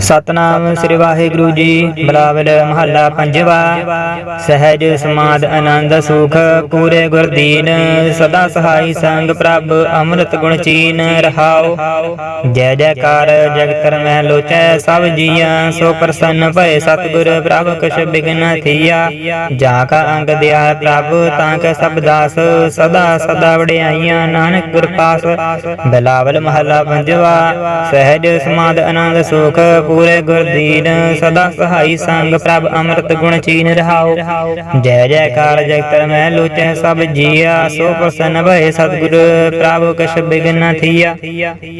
ਸਤਨਾਮ ਸ੍ਰੀ ਵਾਹਿਗੁਰੂ ਜੀ, ਬਲਾਵਲ ਮਹੱਲਾ ਪੰਜਵਾ, ਸਹਿਜ ਸਮਾਦ ਆਨੰਦ ਸੁਖ, ਪੂਰੇ ਗੁਰਦੀਨ, ਸਦਾ ਸਹਾਈ ਸੰਗ ਪ੍ਰਭ, ਅੰਮ੍ਰਿਤ ਗੁਣ ਚੀਨ ਰਹਾਉ ਜੈ ਜੈਕਾਰ ਜਗਤ ਮਹਿ ਲੋਚੈ, ਸਭ ਜੀਆਂ ਸੋ ਪ੍ਰਸੰਨ ਭਏ ਸਤਿਗੁਰ, ਪ੍ਰਭ ਕਛ ਬਿਗਨ ਥੀਆ। ਜਾ ਕਾ ਅੰਗ ਦਿਆ ਪ੍ਰਭ, ਤਾਂ ਕੈ ਸਭ ਦਾਸ, ਸਦਾ ਸਦਾ ਵਡਿਆਈਆਂ, ਨਾਨਕ ਗੁਰ ਪਾਸ। ਬਲਾਵਲ ਮਹੱਲਾ ਪੰਜਵਾ, ਸਹਿਜ ਸਮਾਦ ਆਨੰਦ ਸੁਖ ਪੂਰੇ ਗੁਰਦੀਨ ਸਦਾ ਸਹਾਈ ਸੰਗ ਪ੍ਰਭ ਅੰਮ੍ਰਿਤ ਗੁਣ ਚੀਨ ਰਹਾਉ ਜੈ ਜੈਕਾਰ ਜਗਤ ਮੈਂ ਲੋਚੈ ਸਭ ਜੀਆ, ਸੋ ਪ੍ਰਸੰਨ ਭਏ ਸਤਿਗੁਰ ਪ੍ਰਭ ਕਛ ਬਿਗਨ ਥੀਆ।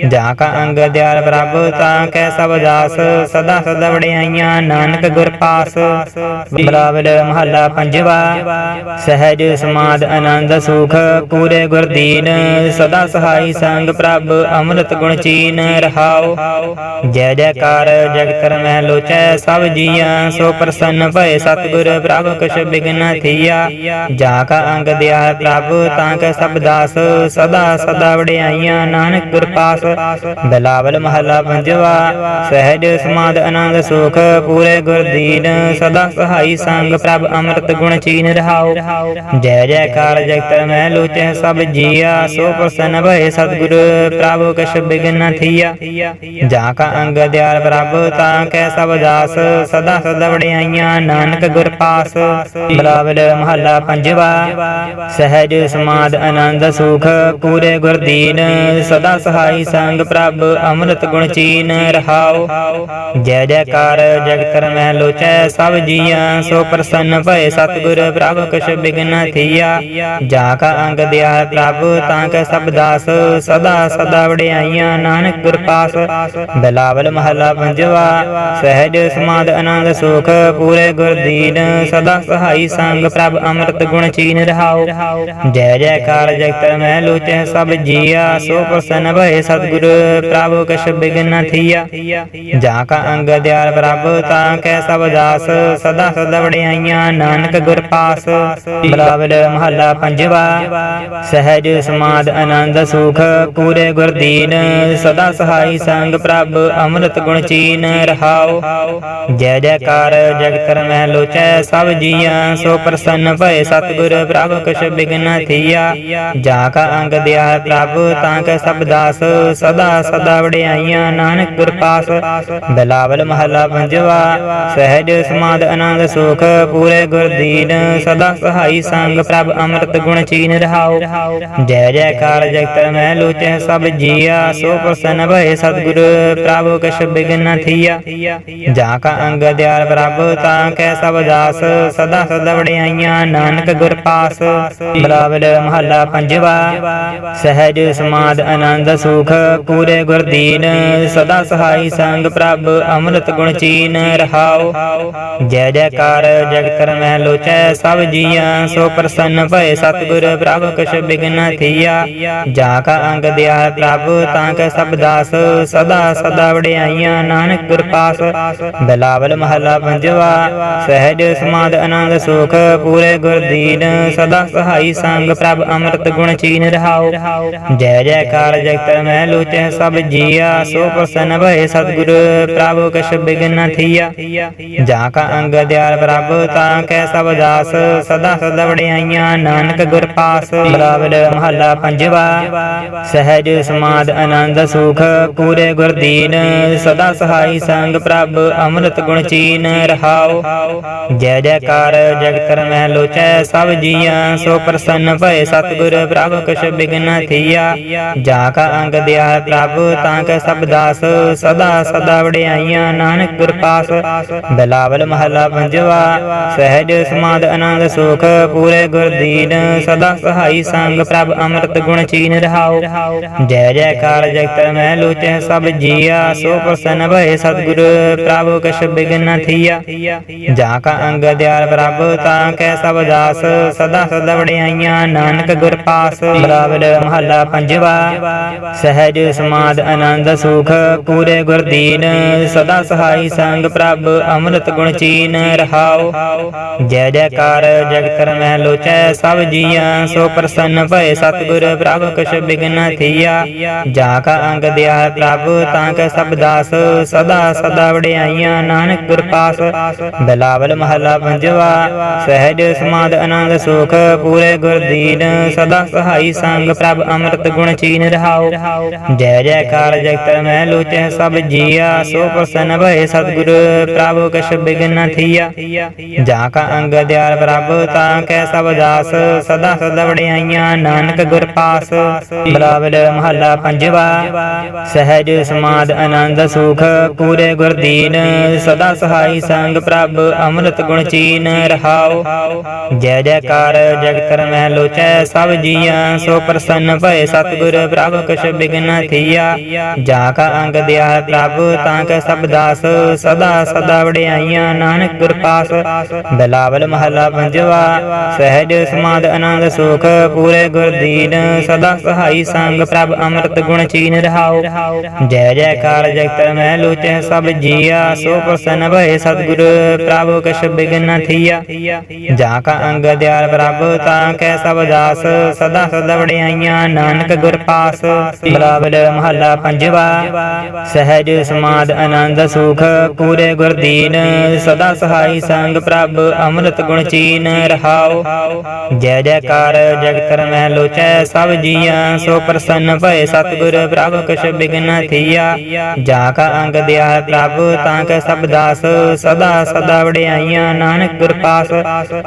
ਜਾ ਕਾ ਅੰਗ ਦਿਆਲ ਪ੍ਰਭ, ਤਾਂ ਕੈ ਸਭ ਦਾਸ, ਸਦਾ ਸਦਾ ਵਡਿਆਈਆਂ ਨਾਨਕ ਗੁਰ ਪਾਸ। ਬਲਾਵਲ ਮਹੱਲਾ ਪੰਜਵਾ, ਸਹਿਜ ਸਮਾਦ ਆਨੰਦ ਸੁਖ, ਪੂਰੇ ਗੁਰਦੀਨ ਸਦਾ ਸਹਾਈ ਸੰਗ ਪ੍ਰਭ ਅੰਮ੍ਰਿਤ ਗੁਣ ਚੀਨ ਰਹਾਉ ਜੈ ਜੈਕਾਰ ਜਗਤ ਮਹਿ ਲੋਚੈ, ਸਭ ਜੀਆਂ, ਸੋ ਪ੍ਰਸੰਨ ਭਏ ਸਤਿਗੁਰ, ਪ੍ਰਭ ਕਛ ਬਿਗਨ ਥੀਆ। ਜਾ ਕਾ ਅੰਗ ਦਿਆ ਪ੍ਰਭ, ਤਾਂ ਕੈ ਸਭ ਦਾਸ, ਸਦਾ ਸਦਾ ਵਡਿਆਈਆਂ, ਨਾਨਕ ਗੁਰ ਪਾਸ। ਬਿਲਾਵਲ ਮਹੱਲਾ ਪੰਜਵਾ, ਸਹਿਜ ਸਮਾਦ ਆਨੰਦ ਸੁਖ, ਪੂਰੇ ਗੁਰਦੀਨ ਸਦਾ ਸਹਾਈ ਸੰਗ, ਪ੍ਰਭ ਅੰਮ੍ਰਿਤ ਗੁਣ ਚੀਨ ਰਹਾਉ ਜੈ ਜੈਕਾਰ ਜਗਤ ਮਹਿ ਲੋਚੈ, ਸਭ ਜੀਆ, ਸੋ ਪ੍ਰਸੰਨ ਭਏ ਸਤਿਗੁਰ, ਪ੍ਰਭ ਕਛ ਬਿਗਨ ਥੀਆ। ਜਾ ਕਾ ਅੰਗ ਦਿਆਲ ਪ੍ਰਭ ਤਾਂ ਕੈ ਸਭ ਦਾਸ, ਸਦਾ ਸਦਾ ਵਡਿਆਈਆਂ, ਨਾਨਕ ਗੁਰ ਪਾਸ। ਬਲਾਵਲ ਮਹੱਲਾ ਪੰਜਵਾ, ਸਹਿਜ ਸਮਾਦ ਆਨੰਦ ਸੁਖ, ਪੂਰੇ ਗੁਰਦੀਨ। ਸਦਾ ਸਹਾਈ ਸੰਗ ਪ੍ਰਭ, ਅੰਮ੍ਰਿਤ ਗੁਣ ਚੀਨ ਰਹਾਉ ਜੈ ਜੈਕਾਰ ਜਗਤਰ ਮਹਿ ਲੋਚੈ, ਸਭ ਜੀਆਂ, ਸੋ ਪ੍ਰਸੰਨ ਭਏ ਸਤਿਗੁਰ, ਪ੍ਰਭ ਕਛ ਬਿਗਨ ਥੀਆ। ਜਾ ਕਾ ਅੰਗ ਦਿਆ ਪ੍ਰਭ, ਤਾਂ ਕੈ ਸਭ ਦਾਸ, ਸਦਾ ਸਦਾ ਵਡਿਆਈਆਂ, ਨਾਨਕ ਗੁਰ ਪਾਸ। ਬਿਲਾਵਲ ਮਹੱਲਾ ਪੰਜਵਾ ਸਹਿਜ, ਸਮਾਦ, ਆਨੰਦ, ਸੁਖ, ਪੂਰੇ ਗੁਰਦੀਨ ਸਦਾ ਸਹਾਈ ਸੰਗ ਪ੍ਰਭ ਅੰਮ੍ਰਿਤ ਗੁਣ ਚੀਨ ਰਹਾਉ ਜੈ ਜੈਕਾਰ ਜਗਤ ਮਹਿ ਲੋਚੈ ਸਭ ਜੀਆ, ਸੋ ਪ੍ਰਸੰਨ ਭਏ ਸਤਿਗੁਰ, ਪ੍ਰਭ ਕਛ ਬਿਗਨ ਥੀਆ। ਜਾ ਕਾ ਅੰਗ ਦਿਆਲ ਪ੍ਰਭ, ਤਾਂ ਕੈ ਸਭ ਦਾਸ, ਸਦਾ ਸਦਾ ਵਡਿਆਈਆਂ ਨਾਨਕ ਗੁਰ ਪਾਸ। ਬਲਾਵਲ ਮਹੱਲਾ ਪੰਜਵਾ, ਸਹਿਜ, ਸਮਾਦ, ਆਨੰਦ, ਸੁਖ, ਪੂਰੇ ਗੁਰਦੀਨ ਸਦਾ ਸਹਾਈ ਸੰਗ ਪ੍ਰਭ ਅੰਮ੍ਰਿਤ ਗੁਣ ਚੀਨ ਰਹਾਉ ਜੈ ਜੈਕਾਰ ਜਗਤ ਮਹਿ ਲੋਚੈ, ਸਭ ਜੀਆਂ ਸੋ ਪ੍ਰਸੰਨ ਭਏ। ਸਤਿਗੁਰ ਪ੍ਰਭ ਕਛ ਬਿਗਨ ਥੀਆ। ਜਾ ਕਾ ਅੰਗ ਦਿਆ ਪ੍ਰਭ, ਤਾਂ ਕੈ ਸਭ ਦਾਸ। ਸਦਾ ਸਦਾ ਵਡਿਆਈਆਂ, ਨਾਨਕ ਗੁਰ ਪਾਸ। ਬਿਲਾਵਲ ਮਹੱਲਾ ਪੰਜਵਾ, ਸਹਿਜ ਸਮਾਦ ਆਨੰਦ ਸੁਖ, ਪੂਰੇ ਗੁਰਦੀਨ ਸਦਾ ਸਹਾਈ ਸੰਗ ਪ੍ਰਭ ਅੰਮ੍ਰਿਤ ਗੁਣ ਚੀਨ ਰਹਾਉ ਜੈ ਜੈਕਾਰ ਜਗਤ ਮਹਿ ਲੋਚੈ, ਸਭ ਜੀਆ ਸੋ ਪ੍ਰਸੰਨ ਭਏ। ਸਤਿਗੁਰ ਪ੍ਰਭ ਕਛ ਬਿਗਨ ਥੀਆ। ਜਾ ਕਾ ਅੰਗ ਦਿਆਲ ਪ੍ਰਭ, ਤਾਂ ਕੈ ਸਭ ਦਾਸ, ਸਦਾ ਸਦਾ ਵਡਿਆਈਆਂ, ਨਾਨਕ ਗੁਰ ਪਾਸ। ਬਲਾਵਲ ਮਹੱਲਾ ਪੰਜਵਾ, ਸਹਿਜ ਸਮਾਦ ਆਨੰਦ ਸੁਖ, ਪੂਰੇ ਗੁਰਦੀਨ, ਸਦਾ ਸਹਾਈ ਸੰਗ ਪ੍ਰਭ, ਅੰਮ੍ਰਿਤ ਗੁਣ ਚੀਨ ਰਹਾਉ ਜੈ ਜੈਕਾਰ ਜਗਤ ਮਹਿ ਲੋਚੈ, ਸਭ ਜੀਆਂ, ਸੋ ਪ੍ਰਸੰਨ ਭਏ ਸਤਿਗੁਰ ਪ੍ਰਭ, ਕਛ ਬਿਗਨ ਥੀਆ। ਜਾ ਕਾ ਅੰਗ ਦਿਆ ਪ੍ਰਭ, ਤਾਂ ਕੈ ਸਭ ਦਾਸ, ਸਦਾ ਸਦਾ ਵਡਿਆਈਆਂ, ਨਾਨਕ ਗੁਰ ਪਾਸ ਬਿਲਾਵਲ ਮਹੱਲਾ ਪੰਜਵਾ, ਸਹਿਜ ਸਮਾਦ ਆਨੰਦ ਸੁਖ, ਪੂਰੇ ਗੁਰਦੀਨ, ਸਦਾ ਸਹਾਈ ਸੰਗ ਪ੍ਰਭ ਅੰਮ੍ਰਿਤ ਗੁਣ ਚੀਨ ਰਹਾਉ ਜੈ ਜੈਕਾਰ ਜਗਤ ਮਹਿ ਲੋਚੈ ਸਭ ਜੀਆ, ਸੋ ਪ੍ਰਸੰਨ ਭਏ ਸਤਿਗੁਰ, ਪ੍ਰਭ ਕਛ ਬਿਗਨ ਥੀਆ। ਜਾ ਕਾ ਅੰਗ ਦਿਆਲ ਪ੍ਰਭ, ਤਾਂ ਕੈ ਸਭ ਦਾਸ, ਸਦਾ ਸਦਾ ਵਡਿਆਈਆਂ, ਨਾਨਕ ਗੁਰਪਾਸ ਬਲਾਵਲ ਮਹੱਲਾ ਪੰਜਵਾ, ਸਹਿਜ ਸਮਾਦ ਆਨੰਦ ਸੁਖ, ਪੂਰੇ ਗੁਰਦੀਨ, ਸਦਾ ਸਹਾਈ ਸੰਗ ਪ੍ਰਭ, ਅੰਮ੍ਰਿਤ ਗੁਣ ਚੀਨ ਰਹਾਉ ਜੈ ਜੈਕਾਰ ਜਗਤ ਮਹਿ ਲੋਚੈ, ਸਭ ਜੀਆਂ ਸੋ ਪ੍ਰਸੰਨ ਭਏ। ਸਤਿਗੁਰ ਪ੍ਰਭ ਕਛ ਬਿਗਨ ਥੀਆ। ਜਾ ਕਾ ਅੰਗ ਦਿਆ ਪ੍ਰਭ, ਤਾਂ ਕੈ ਸਭ ਦਾਸ। ਸਦਾ ਸਦਾ ਵਡਿਆਈਆਂ, ਨਾਨਕ ਗੁਰ ਪਾਸ। ਬਿਲਾਵਲ ਮਹੱਲਾ ਪੰਜਵਾ, ਸਹਿਜ ਸਮਾਦ ਆਨੰਦ ਸੁਖ, ਪੂਰੇ ਗੁਰਦੀਨ ਸਦਾ ਸਹਾਈ ਸੰਗ ਪ੍ਰਭ, ਅੰਮ੍ਰਿਤ ਗੁਣ ਚੀਨ ਰਹਾਉ ਜੈ ਜੈਕਾਰ ਜਗਤ ਮਹਿ ਲੋਚੈ, ਸਭ ਜੀਆ ਸੋ ਪ੍ਰਸੰਨ ਭਏ। ਸਤਿਗੁਰ, ਪ੍ਰਭ ਕਛ ਬਿਗਨ ਥੀਆ। ਜਾ ਕਾ ਅੰਗ ਦਿਆਲ ਪ੍ਰਭ, ਤਾਂ ਕੈ ਸਭ ਦਾਸ। ਸਦਾ ਸਦਾ ਵਡਿਆਈਆਂ ਨਾਨਕ ਗੁਰ ਪਾਸ। ਬਲਾਵਲ ਮਹੱਲਾ ਪੰਜਵਾ। ਸਹਿਜ ਸਮਾਦ ਆਨੰਦ ਸੁਖ, ਪੂਰੇ ਗੁਰਦੀਨ। ਸਦਾ ਸਹਾਈ ਸੰਗ ਪ੍ਰਭ, ਅੰਮ੍ਰਿਤ ਗੁਣ ਚੀਨ ਰਹਾਉ ਜੈ ਜੈਕਾਰ, ਜਗਤ ਮਹਿ ਲੋਚੈ, ਸਭ ਜੀਆਂ। ਸੋ ਪ੍ਰਸੰਨ ਭਏ ਸਤਿਗੁਰ, ਪ੍ਰਭ ਕਛ ਬਿਗਨ ਥੀਆ। ਜਾ ਕਾ ਅੰਗ ਦਿਆ ਪ੍ਰਭ, ਤਾਂ ਕੈ ਸਭ ਦਾਸ। ਸਦਾ ਸਦਾ ਵਡਿਆਈਆਂ, ਨਾਨਕ ਗੁਰਪਾਸ। ਬਿਲਾਵਲ ਮਹੱਲਾ ਪੰਜਵਾ, ਸਹਿਜ ਸਮਾਦ ਆਨੰਦ ਸੁਖ, ਪੂਰੇ ਗੁਰ ਸਦਾ ਸਹਾਈ ਸੰਗ ਪ੍ਰਭ ਅੰਮ੍ਰਿਤ ਗੁਣ ਚੀਨ ਰਹਾਉ ਜੈ ਜੈਕਾਰ ਜਗਤ ਮੈਂ ਲੋਚੈ ਸਭ ਜੀਆ, ਸੋ ਪ੍ਰਸੰਨ ਭਏ ਸਤਿਗੁਰ, ਪ੍ਰਭ ਕਛ ਬਿਗਨ ਨ ਥੀਆ। ਜਾ ਕਾ ਅੰਗ ਦਿਆਲ ਪ੍ਰਭ, ਤਾਂ ਕੈ ਸਭ ਦਾਸ, ਸਦਾ ਸਦਾ ਵਡਿਆਈਆਂ, ਨਾਨਕ ਗੁਰ ਪਾਸ ਬਲਾਵਲ ਮਹੱਲਾ ਪੰਜਵਾ, ਸਹਿਜ ਸਮਾਦ ਆਨੰਦ ਸੁਖ ਪੂਰੇ ਗੁਰਦੀਨ, ਸਦਾ ਸਹਾਈ ਸੰਗ ਪ੍ਰਭ, ਅੰਮ੍ਰਿਤ ਗੁਣ ਚੀਨ ਰਹਾਉ ਜੈ ਜੈਕਾਰ ਜਗਤਰ ਮਹਿ ਲੋਚੈ, ਸਭ ਜੀਆਂ, ਸੋ ਪ੍ਰਸੰਨ ਭਏ ਸਤਿਗੁਰ, ਪ੍ਰਭ ਕਛ ਬਿਗਨ ਥੀਆ। ਜਾ ਕਾ ਅੰਗ ਦਿਆ ਪ੍ਰਭ, ਤਾਂ ਕੈ ਸਭ ਦਾਸ, ਸਦਾ ਸਦਾ ਵਡਿਆਈਆਂ, ਨਾਨਕ ਗੁਰ ਪਾਸ। ਬਿਲਾਵਲ ਮਹੱਲਾ ਪੰਜਵਾ, ਸਹਿਜ ਸਮਾਦ ਆਨੰਦ ਸੁਖ, ਪੂਰੇ ਗੁਰਦੀਨ, ਸਦਾ ਸਹਾਈ ਸੰਗ ਪ੍ਰਭ, ਅੰਮ੍ਰਿਤ ਗੁਣ ਚੀਨ ਰਹਾਉ ਜੈ ਜੈਕਾਰ, ਜਗਤ ਮੈਂ ਲੋਚੈ ਸਭ ਜੀਆ, ਸੋ ਪ੍ਰਸੰਨ ਭਏ ਸਤਿਗੁਰ, ਪ੍ਰਭ ਕਛ ਬਿਗਨ ਨ ਥੀਆ। ਜਾ ਕਾ ਅੰਗ ਦਿਆਲ ਪ੍ਰਭ, ਤਾਂ ਕੈ ਸਭ ਦਾਸ, ਸਦਾ ਸਦਾ ਵਡਿਆਈਆਂ ਨਾਨਕ ਗੁਰ ਪਾਸ। ਬਲਾਵਲ ਮਹੱਲਾ ਪੰਜਵਾ, ਸਹਿਜ ਸਮਾਦ ਆਨੰਦ ਸੁਖ, ਪੂਰੇ ਗੁਰ ਦੀਨ ਸਦਾ ਸਹਾਈ ਸੰਗ ਪ੍ਰਭ, ਅੰਮ੍ਰਿਤ ਗੁਣ ਚੀਨ ਰਹਾਉ ਜੈ ਜੈਕਾਰ ਜਗਤਰ ਮਹਿ ਲੋਚੈ, ਸਭ ਜੀਆਂ, ਸੋ ਪ੍ਰਸੰਨ ਭਏ ਸਤਿਗੁਰ, ਪ੍ਰਭ ਕਛ ਬਿਗਨ ਥੀਆ। ਜਾ ਕਾ ਅੰਗ ਦਿਆ ਪ੍ਰਭ, ਤਾਂ ਕੈ ਸਭ ਦਾਸ, ਸਦਾ ਸਦਾ ਵਡਿਆਈਆਂ, ਨਾਨਕ ਗੁਰ ਪਾਸ।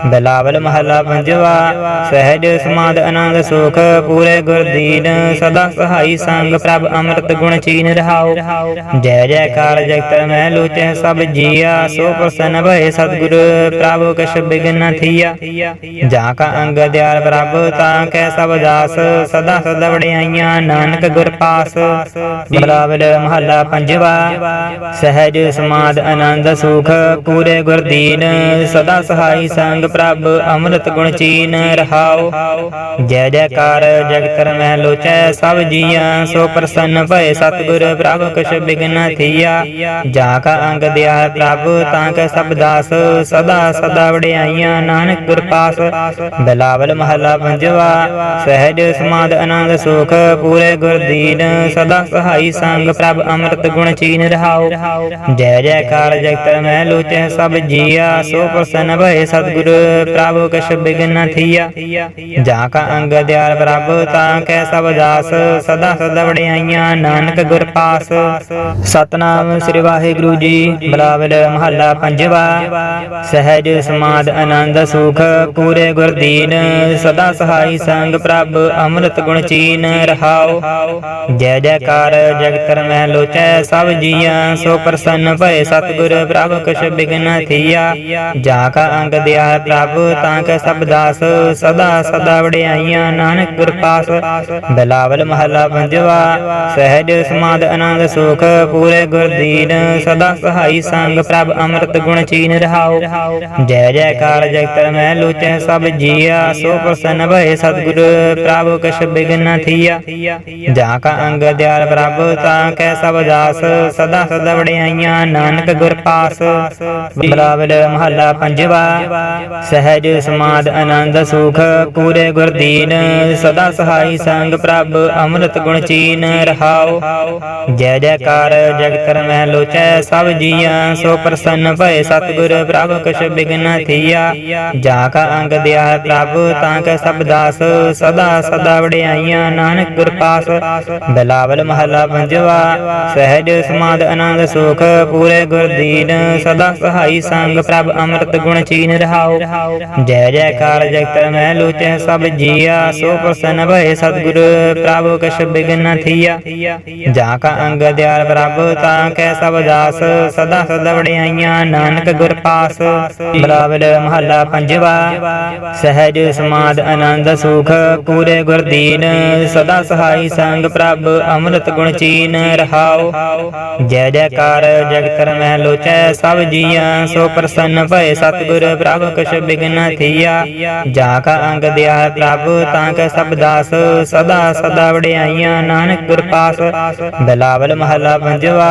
ਬਿਲਾਵਲ ਮਹੱਲਾ ਪੰਜਵਾ, ਸਹਿਜ ਸਮਾਦ ਆਨੰਦ ਸੁਖ, ਪੂਰੇ ਗੁਰ ਸਦਾ ਸਹਾਈ ਸੰਗ ਪ੍ਰਭ ਅੰਮ੍ਰਿਤ ਗੁਣ ਚੀਨ ਰਹਾਉ ਜੈ ਜੈਕਾਰ ਜਗਤ ਮੈਂ ਲੋਚੈ ਸਭ ਜੀਆ, ਸੋ ਪ੍ਰਸੰਨ ਭਏ ਸਤਿਗੁਰ, ਪ੍ਰਭ ਕਛ ਬਿਗਨ ਨ ਥੀਆ। ਜਾ ਕਾ ਅੰਗ ਦਿਆਲ ਪ੍ਰਭ, ਤਾਂ ਕੈ ਸਭ ਦਾਸ, ਸਦਾ ਸਦਾ ਵਡਿਆਈਆਂ, ਨਾਨਕ ਗੁਰਪਾਸ ਬਿਲਾਵਲ ਬਲਾਵਲ ਮਹੱਲਾ ਪੰਜਵਾ ਸਹਿਜ ਸਮਾਦ ਆਨੰਦ ਸੁਖ ਪੂਰੇ ਗੁਰਦੀਨ। ਸਦਾ ਸਹਾਈ ਸੰਗ ਪ੍ਰਭ ਅੰਮ੍ਰਿਤ ਗੁਣ ਚੀਨ ਰਹਾਉ ਜੈ ਜੈਕਾਰ ਜਗਤਰ ਮਹਿ ਲੋਚੈ ਸਭ ਜੀਆਂ। ਸੋ ਪ੍ਰਸੰਨ ਭਏ ਸਤਿਗੁਰ ਪ੍ਰਭ ਕਛ ਬਿਗਨ ਥੀਆ। ਜਾ ਕਾ ਅੰਗ ਦਿਆ ਪ੍ਰਭ ਤਾਂ ਕੈ ਸਭ ਦਾਸ। ਸਦਾ ਸਦਾ ਵਡਿਆਈਆਂ ਨਾਨਕ ਗੁਰ ਪਾਸ। ਬਿਲਾਵਲ ਮਹੱਲਾ ਪੰਜਵਾ। ਸਹਿਜ ਸਮਾਦ ਆਨੰਦ ਸੁਖ ਪੂਰੇ ਗੁਰਦੀਨ। ਸਦਾ ਸਹਾਈ ਸੰਗ ਪ੍ਰਭ ਅੰਮ੍ਰਿਤ ਗੁਣ ਚੀਨ ਰਹਾਉ ਜੈ ਜੈਕਾਰ ਜਗਤ ਮੈਂ ਲੋਚੈ ਸਭ ਜੀਆ, ਸੋ ਪ੍ਰਸੰਨ ਭਏ ਸਤਿਗੁਰ, ਪ੍ਰਭ ਕਛ ਬਿਗਨ ਥੀਆ। ਜਾ ਕਾ ਅੰਗ ਦਿਆਲ ਪ੍ਰਭ, ਤਾਂ ਕੈ ਸਭ ਦਾਸ, ਸਦਾ ਸਦਾ ਵਡਿਆਈਆਂ, ਨਾਨਕ ਗੁਰ ਪਾਸ। ਸਤਨਾਮ ਸ੍ਰੀ ਵਾਹਿਗੁਰੂ ਜੀ, ਬਲਾਵਲ ਮਹੱਲਾ ਪੰਜਵਾ। ਸਹਿਜ ਸਮਾਦ ਆਨੰਦ ਸੁਖ, ਪੂਰੇ ਗੁਰ ਦੀਨ ਸਦਾ ਸਹਾਈ ਸੰਗ ਪ੍ਰਭ, ਅੰਮ੍ਰਿਤ ਗੁਣ ਚੀਨ ਰਹਾਉ ਜੈ ਜੈਕਾਰ ਜਗਤਰ ਮਹਿ ਲੋਚੈ ਸਭ ਜੀਆਂ ਸੋ ਪ੍ਰਸੰਨ ਭਏ ਸਤਿਗੁਰ ਪ੍ਰਭ ਕਛ ਬਿਗਨ ਥੀਆ। ਜਾ ਕਾ ਅੰਗ ਦਿਆ ਪ੍ਰਭ, ਤਾਂ ਕੈ ਸਭ ਦਾਸ। ਸਦਾ ਸਦਾ ਵਡਿਆਈਆਂ, ਨਾਨਕ ਗੁਰ ਪਾਸ ਬਿਲਾਵਲ ਮਹੱਲਾ ਪੰਜਵਾ, ਸਹਿਜ ਸਮਾਦ ਆਨੰਦ ਸੁਖ, ਪੂਰੇ ਗੁਰ ਦੀਨ। ਸਦਾ ਸਹਾਈ ਸੰਗ ਪ੍ਰਭ ਅੰਮ੍ਰਿਤ ਗੁਣ ਚੀਨ ਰਹਾਉ ਜੈ ਜੈਕਾਰ ਜਗਤ ਮੈਂ ਲੋਚੈ ਸਭ ਜੀਆ। ਸੋ ਪ੍ਰਸੰਨ ਭਏ ਸਤਿਗੁਰ ਪ੍ਰਭ ਕਛ ਬਿਗਨ ਥੀਆ। ਜਾ ਕਾ ਅੰਗ ਦਿਆਲ ਪ੍ਰਭ, ਤਾਂ ਕੈ ਸਭ ਦਾਸ। ਸਦਾ ਸਦਾ ਵਡਿਆਈਆਂ, ਨਾਨਕ ਗੁਰ ਪਾਸ। ਬਲਾਵਲ ਮਹੱਲਾ ਪੰਜਵਾ, ਸਹਿਜ ਸਮਾਦ ਆਨੰਦ ਸੁਖ, ਪੂਰੇ ਗੁਰ ਦੀਨ ਸਦਾ ਸਹਾਈ ਸੰਗ ਪ੍ਰਭ, ਅੰਮ੍ਰਿਤ ਗੁਣ ਚੀਨ ਰਹਾਉ ਜੈ ਜੈਕਾਰ ਜਗਤਰ ਮਹਿ ਲੋਚੈ, ਸਭ ਜੀਆਂ, ਸੋ ਪ੍ਰਸੰਨ ਭਏ ਸਤਿਗੁਰ, ਪ੍ਰਭ ਕਛ ਬਿਗਨ ਥੀਆ। ਜਾ ਕਾ ਅੰਗ ਦਿਆ ਪ੍ਰਭ, ਤਾਂ ਕੈ ਸਭ ਦਾਸ। ਸਦਾ ਸਦਾ ਵੜਿਆਈਆਂ ਨਾਨਕ ਗੁਰ ਪਾਸ। ਬਿਲਾਵਲ ਮਹੱਲਾ ਪੰਜਵਾ, ਸਹਿਜ ਸਮਾਦ ਆਨੰਦ ਸੁਖ, ਪੂਰੇ ਗੁਰ ਦੀਨ, ਸਦਾ ਸਹਾਈ ਸੰਗ, ਪ੍ਰਭ ਅੰਮ੍ਰਿਤ ਗੁਣ ਚੀਨ ਰਹਾਉ ਜੈ ਜੈਕਾਰ ਜਗਤ ਮੈਂ ਲੋਚੈ, ਸਭ ਜੀਆ, ਸੋ ਪ੍ਰਸੰਨ ਭਏ ਸਤਿਗੁਰ, ਪ੍ਰਭ ਕਛ ਬਿਗਨ ਨ ਥੀਆ। ਜਾ ਕਾ ਅੰਗ ਦਿਆਲ ਪ੍ਰਭ, ਤਾਂ ਕੈ ਸਭ ਦਾਸ, ਸਦਾ ਸਦਾ ਵਡਿਆਈਆਂ ਨਾਨਕ ਗੁਰ ਪਾਸ। ਬਲਾਵਲ ਮਹੱਲਾ ਪੰਜਵਾ, ਸਹਿਜ ਸਮਾਦ ਆਨੰਦ ਸੁਖ, ਪੂਰੇ ਗੁਰ ਦੀਨ, ਸਦਾ ਸਹਾਈ ਸੰਗ, ਪ੍ਰਭ ਅੰਮ੍ਰਿਤ ਗੁਣ ਚੀਨ ਰਹਾਉ ਜੈ ਜੈਕਾਰ ਜਗਤਰ ਮਹਿ ਲੋਚੈ ਸਭ ਜੀਆ, ਸੋ ਪ੍ਰਸੰਨ ਭਏ ਸਤਿਗੁਰ ਪ੍ਰਭ ਕਛ ਬਿਗਨ ਥੀਆ। ਜਾ ਕਾ ਅੰਗ ਦਿਆ ਪ੍ਰਭ, ਤਾਂ ਕੈ ਸਭ ਦਾਸ, ਸਦਾ ਸਦਾ ਵਡਿਆਈਆਂ, ਨਾਨਕ ਗੁਰ ਪਾਸ ਬਿਲਾਵਲ ਮਹੱਲਾ ਪੰਜਵਾ,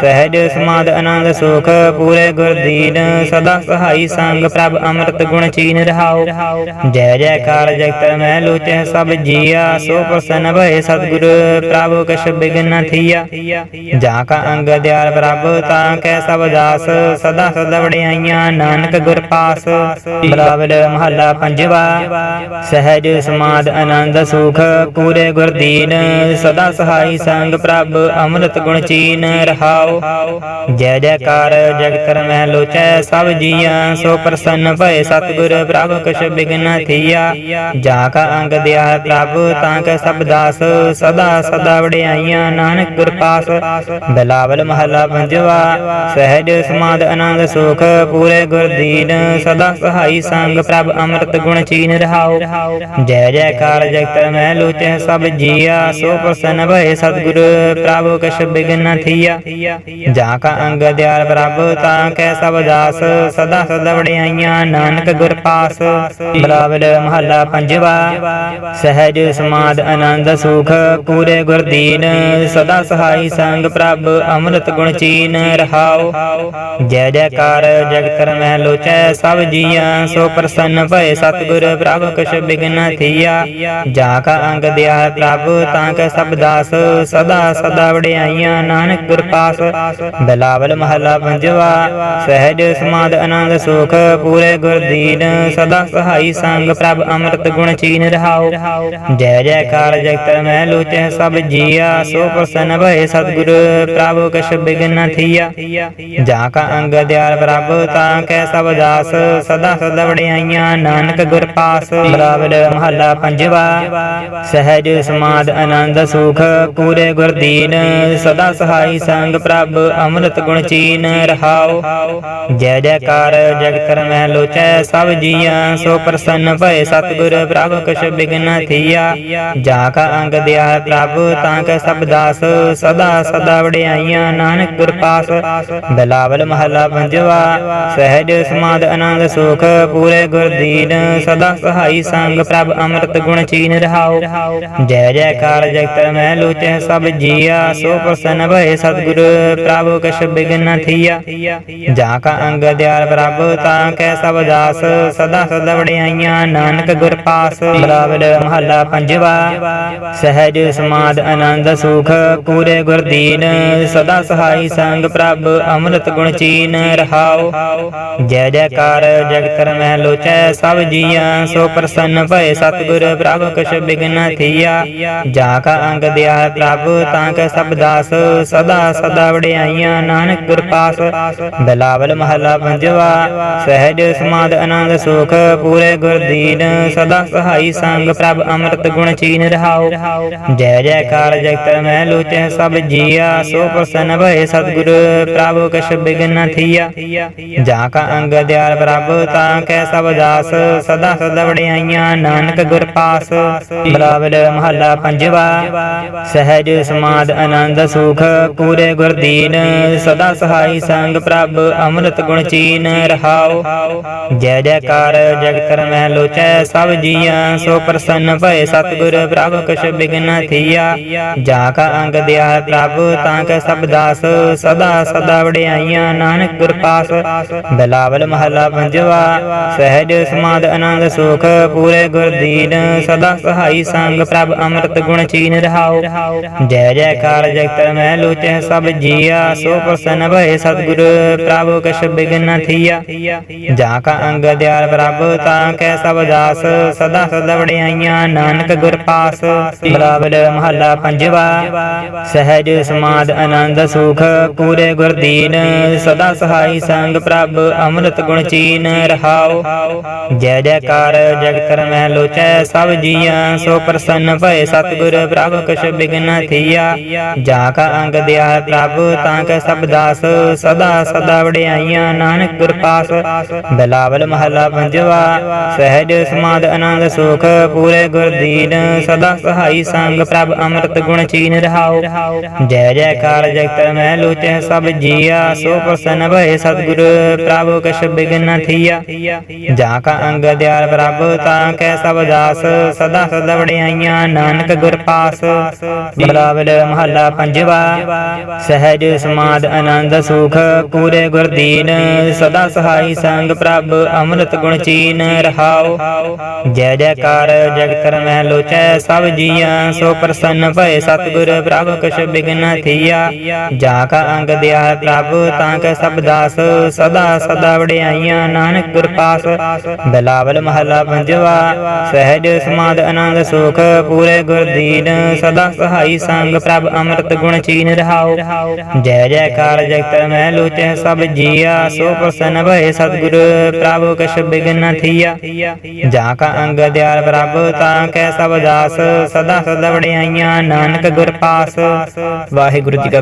ਸਹਿਜ ਸਮਾਦ ਆਨੰਦ ਸੁਖ, ਪੂਰੇ ਗੁਰ ਦੀਨ, ਸਦਾ ਸਹਾਈ ਸੰਗ ਪ੍ਰਭ ਅੰਮ੍ਰਿਤ ਗੁਣ ਚੀਨ ਰਹਾਉ ਜੈ ਜੈਕਾਰ ਜਗਤ ਮੈਂ ਲੋਚੈ ਸਭ ਜੀਆ, ਸੋ ਪ੍ਰਸੰਨ ਭਏ ਸਤਿਗੁਰ ਪ੍ਰਭ ਕਛ ਬਿਗਨ ਥੀਆ। ਜਾ ਕਾ ਅੰਗ ਦਿਆਲ ਪ੍ਰਭ, ਤਾਂ ਕੈ ਸਭ ਦਾਸ, ਸਦਾ ਸਦਾ ਵਡਿਆਈਆਂ, ਨਾਨਕ ਗੁਰ ਪਾਸ। ਬਲਾਵਲ ਮਹੱਲਾ ਪੰਜਵਾ, ਸਹਿਜ ਸਮਾਦ ਆਨੰਦ ਸੁਖ, ਪੂਰੇ ਗੁਰ ਦੀਨ ਸਦਾ ਸਹਾਈ ਸੰਗ ਪ੍ਰਭ, ਅੰਮ੍ਰਿਤ ਗੁਣ ਚੀਨ ਰਹਾਉ ਜੈ ਜੈਕਾਰ ਜਗਤ ਰਮੈ ਲੋਚੈ, ਸਭ ਜੀਆਂ, ਸੋ ਪ੍ਰਸੰਨ ਭਏ ਸਤਿਗੁਰ, ਪ੍ਰਭ ਕਛ ਬਿਗਨ ਥੀਆ। ਜਾ ਕਾ ਅੰਗ ਦਿਆ ਪ੍ਰਭ, ਤਾਂ ਕੈ ਸਭ ਦਾਸ, ਸਦਾ ਸਦਾ ਵਡਿਆਈਆਂ, ਨਾਨਕ ਗੁਰ ਪਾਸ। ਬਿਲਾਵਲ ਮਹੱਲਾ ਪੰਜਵਾ, ਸਹਿਜ ਸਮਾਦ ਅਨੰਦ ਸੁਖ, ਪੂਰੇ ਗੁਰ ਸਦਾ ਸਹਾਈ ਸੰਗ ਪ੍ਰਭ ਅੰਮ੍ਰਿਤ ਗੁਣ ਚੀਨ ਰਹਾਉ ਜੈ ਜੈਕਾਰ ਜਗਤ ਮੈਂ ਲੋਚੈ ਸਭ ਜੀਆ, ਸੋ ਪ੍ਰਸੰਨ ਭਏ ਸਤਿਗੁਰ, ਪ੍ਰਭ ਕਛ ਬਿਗਨ ਥੀਆ। ਜਾ ਕਾ ਅੰਗ ਦਿਆਲ ਪ੍ਰਭ, ਤਾਂ ਕੈ ਸਭ ਦਾਸ, ਸਦਾ ਸਦਾ ਵਡਿਆਈਆਂ, ਨਾਨਕ ਗੁਰ ਪਾਸ। ਬਲਾਵਲ ਮਹੱਲਾ ਪੰਜਵਾ, ਸਹਿਜ ਸਮਾਦ ਆਨੰਦ ਸੁਖ, ਪੂਰੇ ਗੁਰਦੀਨ, ਸਦਾ ਸਹਾਈ ਸੰਗ ਪ੍ਰਭ ਅੰਮ੍ਰਿਤ ਗੁਣ ਚੀਨ ਰਹਾਉ ਜੈ ਜੈਕਾਰ ਜਗਤ ਰਮੈ ਲੋਚੈ, ਸਭ ਜੀਆ, ਸੋ ਪ੍ਰਸੰਨ ਭਏ ਸਤਿਗੁਰ, ਪ੍ਰਭ ਕਛ ਬਿਗਨ ਥੀਆ। ਜਾ ਕਾ ਅੰਗ ਦਿਆ ਪ੍ਰਭ, ਤਾਂ ਕੈ ਸਭ ਦਾਸ, ਸਦਾ ਸਦਾ ਵਡਿਆਈਆਂ, ਨਾਨਕ ਗੁਰ ਪਾਸ। ਬਿਲਾਵਲ ਮਹੱਲਾ ਪੰਜਵਾ, ਸਹਿਜ ਸਮਾਦ ਆਨੰਦ ਸੁਖ, ਪੂਰੇ ਗੁਰ ਦੀਨ, ਸਦਾ ਸਹਾਈ ਸੰਗ, ਪ੍ਰਭ ਅੰਮ੍ਰਿਤ ਗੁਣ ਚੀਨ ਰਹਾਉ ਜੈ ਜੈਕਾਰ ਜਗਤ ਮੈਂ ਲੋਚੈ, ਸਭ ਜੀਆ, ਸੋ ਪ੍ਰਸੰਨ ਭਏ ਸਤਿਗੁਰ, ਪ੍ਰਭ ਕਛ ਬਿਗਨ ਥੀਆ। ਜਾ ਕਾ ਅੰਗ ਦਿਆਲ ਪ੍ਰਭ, ਤਾਂ ਕੈ ਸਭ ਦਾਸ, ਸਦਾ ਸਦਾ ਵਡਿਆਈਆਂ, ਨਾਨਕ ਗੁਰ ਪਾਸ। ਬਰਾਬਰ ਮਹੱਲਾ ਪੰਜਵਾ, ਸਹਿਜ ਸਮਾਦ ਆਨੰਦ ਸੁਖ, ਪੂਰੇ ਗੁਰ ਦੀਨ ਸਦਾ ਸਹਾਈ ਸੰਗ ਪ੍ਰਭ, ਅੰਮ੍ਰਿਤ ਗੁਣ ਚੀਨ ਰਹਾਉ ਜੈ ਜੈਕਾਰ ਜਗਤ ਰਮੈ ਲੋਚੈ, ਸਭ ਜੀਆਂ, ਸੋ ਪ੍ਰਸੰਨ ਭਏ ਸਤਿਗੁਰ, ਪ੍ਰਭ ਕਛ ਬਿਗਨ ਥੀਆ। ਜਾ ਕਾ ਅੰਗ ਦਿਆ ਪ੍ਰਭ, ਤਾਂ ਕੈ ਸਭ ਦਾਸ, ਸਦਾ ਸਦਾ ਵਡਿਆਈਆਂ ਨਾਨਕ ਗੁਰਪਾਸ ਪਾਸ ਬਿਲਾਵਲ ਪੰਜਵਾ, ਸਹਿਜ ਸਮਾਦ ਆਨੰਦ ਸੁਖ, ਪੂਰੇ ਗੁਰ ਸਦਾ ਸਹਾਈ ਸੰਗ, ਪ੍ਰਭ ਅੰਮ੍ਰਿਤ ਗੁਣ ਚੀਨ ਰਹਾਉ ਜੈ ਜੈਕਾਰ ਜਗਤ ਮੈਂ ਲੋਚੈ ਸਭ ਜੀਆ, ਸੋ ਪ੍ਰਸੰਨ ਭਏ ਸਤਿਗੁਰ, ਪ੍ਰਭ ਕਛ ਬਿਗਨ ਥੀਆ। ਜਾ ਕਾ ਅੰਗ ਦਿਆਲ ਪ੍ਰਭ, ਤਾਂ ਕੈ ਸਭ ਦਾਸ, ਸਦਾ ਸਦਾ ਵਡਿਆਈਆਂ, ਨਾਨਕ ਗੁਰਪਾਸ ਬਲਾਵਲ ਬਰਾਬਰ ਮਹੱਲਾ ਪੰਜਵਾ, ਸਹਿਜ ਸਮਾਦ ਆਨੰਦ ਸੁਖ, ਪੂਰੇ ਗੁਰਦੀਨ ਸਦਾ ਸਹਾਈ ਸੰਗ ਪ੍ਰਭ, ਅੰਮ੍ਰਿਤ ਗੁਣ ਚੀਨ ਰਹਾਉ ਜੈ ਜੈਕਾਰ, ਜਗਤ ਰਮੈ ਲੋਚੈ, ਸਭ ਜੀਆਂ, ਸੋ ਪ੍ਰਸੰਨ ਭਏ ਸਤਿਗੁਰ, ਪ੍ਰਭ ਕਛ ਬਿਗਨ ਥੀਆ। ਜਾ ਕਾ ਅੰਗ ਦਿਆ ਪ੍ਰਭ, ਤਾਂ ਕੈ ਸਭ ਦਾਸ, ਸਦਾ ਸਦਾ ਵਡਿਆਈਆਂ, ਨਾਨਕ ਗੁਰ ਪਾਸ। ਬਿਲਾਵਲ ਮਹੱਲਾ ਪੰਜਵਾ, ਸਹਿਜ ਸਮਾਦ ਆਨੰਦ ਸੁਖ, ਪੂਰੇ ਗੁਰ ਦੀਨ, ਸਦਾ ਸਹਾਈ ਸੰਗ ਪ੍ਰਭ, ਅੰਮ੍ਰਿਤ ਗੁਣ ਚੀਨ ਰਹਾਉ ਜੈ ਜੈਕਾਰ, ਜਗਤ ਮੈਂ ਲੋਚੈ, ਸਭ ਜੀਆ, ਸੋ ਪ੍ਰਸੰਨ ਭਏ ਸਤਿਗੁਰ, ਪ੍ਰਭ ਕਛ ਬਿਗਨ ਥੀਆ। ਜਾ ਕਾ ਅੰਗ ਦਿਆਲ ਪ੍ਰਭ, ਤਾਂ ਕੈ ਸਭ ਦਾਸ, ਸਦਾ ਸਦਾ ਵਡਿਆਈਆਂ, ਨਾਨਕ ਗੁਰ ਪਾਸ। ਬਰਾਬਰ ਮਹੱਲਾ ਪੰਜਵਾ, ਸਹਿਜ ਸਮਾਦ ਆਨੰਦ ਸੁਖ, ਪੂਰੇ ਗੁਰ ਦੀਨ ਸਦਾ ਸਹਾਈ ਸੰਗ ਪ੍ਰਭ, ਅੰਮ੍ਰਿਤ ਗੁਣ ਚੀਨ ਰਹਾਉ ਜੈ ਜੈਕਾਰ ਜਗਤਰ ਰਮੈ ਲੋਚੈ, ਸਭ ਜੀਆਂ, ਸੋ ਪ੍ਰਸੰਨ ਭਏ ਸਤਿਗੁਰ, ਪ੍ਰਭ ਕਛ ਬਿਗਨ ਥੀਆ। ਜਾ ਕਾ ਅੰਗ ਦਿਆ ਪ੍ਰਭ, ਤਾਂ ਕੈ ਸਭ ਦਾਸ, ਸਦਾ ਸਦਾ ਵਡਿਆਈਆਂ, ਨਾਨਕ ਗੁਰ ਪਾਸ ਬਿਲਾਵਲ ਮਹੱਲਾ ਪੰਜਵਾ, ਸਹਿਜ, ਸਮਾਦ, ਆਨੰਦ, ਸੁਖ, ਪੂਰੇ ਗੁਰ ਦੀਨ ਸਦਾ ਸਹਾਈ ਸੰਗ ਪ੍ਰਭ ਅੰਮ੍ਰਿਤ ਗੁਣ ਚੀਨ ਰਹਾਉ ਜੈ ਜੈਕਾਰ ਜਗਤ ਮੈਂ ਲੋਚੈ ਸਭ ਜੀਆ, ਸੋ ਪ੍ਰਸੰਨ ਭਏ ਸਤਿਗੁਰ, ਪ੍ਰਭ ਕਛ ਬਿਗਨ ਥੀਆ। ਜਾ ਕਾ ਅੰਗ ਦਿਆਲ ਪ੍ਰਭ, ਤਾਂ ਕੈ ਸਭ ਦਾਸ। ਸਦਾ ਸਦਾ ਵਡਿਆਈਆਂ, ਨਾਨਕ ਗੁਰ ਪਾਸ ਬਰਾਬਰ ਮਹੱਲਾ ਪੰਜਵਾ, ਸਹਿਜ, ਸਮਾਦ, ਆਨੰਦ ਸੁਖ, ਪੂਰੇ ਗੁਰਦੀਨ, ਸਦਾ ਸਹਾਈ ਸੰਗ ਪ੍ਰਭ, ਅੰਮ੍ਰਿਤ ਗੁਣ ਚੀਨ ਰਹਾਉ ਜੈ ਜੈਕਾਰ, ਜਗਤ ਰਮੈ ਲੋਚੈ, ਸਭ ਜੀਆਂ, ਸੋ ਪ੍ਰਸੰਨ ਭਏ ਸਤਿਗੁਰ, ਪ੍ਰਭ ਕਛ ਬਿਗਨ ਥੀਆ। ਜਾ ਕਾ ਅੰਗ ਦਿਆ ਪ੍ਰਭ, ਤਾਂ ਕੈ ਸਭ ਦਾਸ, ਸਦਾ ਸਦਾ ਵਡਿਆਈਆਂ, ਨਾਨਕ ਗੁਰ ਪਾਸ। ਬਿਲਾਵਲ ਮਹੱਲਾ ਪੰਜਵਾ, ਸਹਿਜ ਸਮਾਦ ਆਨੰਦ ਸੁਖ, ਪੂਰੇ ਗੁਰਦੀਨ, ਸਦਾ ਸਹਾਈ ਸੰਗ ਪ੍ਰਭ, ਅੰਮ੍ਰਿਤ ਗੁਣ ਚੀਨ ਰਹਾਉ ਜੈ ਜੈਕਾਰ ਜਗਤ ਮੈਂ ਲੋਚੈ ਸਭ ਜੀਆ, ਸੋ ਪ੍ਰਸੰਨ ਭਏ ਸਤਿਗੁਰ, ਪ੍ਰਭ ਕਛ ਬਿਗਨ ਥੀਆ। ਜਾ ਕਾ ਅੰਗ ਦਿਆਲ ਪ੍ਰਭ, ਤਾਂ ਕੈ ਸਭ ਦਾਸ, ਸਦਾ ਸਦਾ ਵਡਿਆਈਆਂ, ਨਾਨਕ ਗੁਰ ਪਾਸ। ਬਰਾਬਰ ਮਹੱਲਾ ਪੰਜਵਾ, ਸਹਿਜ ਸਮਾਦ ਆਨੰਦ ਸੁਖ, ਪੂਰੇ ਗੁਰ ਦੀਨ ਸਦਾ ਸਹਾਈ ਸੰਗ ਪ੍ਰਭ, ਅੰਮ੍ਰਿਤ ਗੁਣ ਚੀਨ ਰਹਾਉ ਜੈ ਜੈਕਾਰ ਜਗਤ ਰਮੈ ਲੋਚੈ, ਸਭ ਜੀਆਂ, ਸੋ ਪ੍ਰਸੰਨ ਭਏ ਸਤਿਗੁਰ, ਪ੍ਰਭ ਕਛ ਬਿਗਨ ਥੀਆ। ਜਾ ਕਾ ਅੰਗ ਦਿਆ ਪ੍ਰਭ ਤਾਂ ਕੈ ਸਭ ਦਾਸ ਸਦਾ ਸਦਾ ਵਡਿਆਈਆਂ ਨਾਨਕ ਗੁਰ ਪਾਸ ਬਿਲਾਵਲ ਮਹੱਲਾ ਪੰਜਵਾ ਸਹਿਜ ਸਮਾਦ ਆਨੰਦ ਸੁਖ ਪੂਰੇ ਗੁਰ ਦੀਨ ਸਦਾ ਸਹਾਈ ਸੰਗ ਪ੍ਰਭ ਅੰਮ੍ਰਿਤ ਗੁਣ ਚੀਨ ਰਹਾਉ ਜੈ ਜੈਕਾਰ ਜਗਤ ਮੈਂ ਲੋਚੈ ਸਭ ਜੀਆ ਸੋ ਪ੍ਰਸੰਨ ਭਏ ਸਤਿਗੁਰ ਪ੍ਰਭ ਕਛ ਬਿਗਨ ਨ ਥੀਆ। ਜਾ ਕਾ ਅੰਗ ਦਿਆਲ ਪ੍ਰਭ ਤਾਂ ਕੈ ਸਭ ਦਾਸ ਸਦਾ ਸਦਾ ਵਡਿਆਈਆਂ ਨਾਨਕ ਗੁਰ ਪਾਸ ਵਾਹਿਗੁਰੂ ਜੀ ਕਾ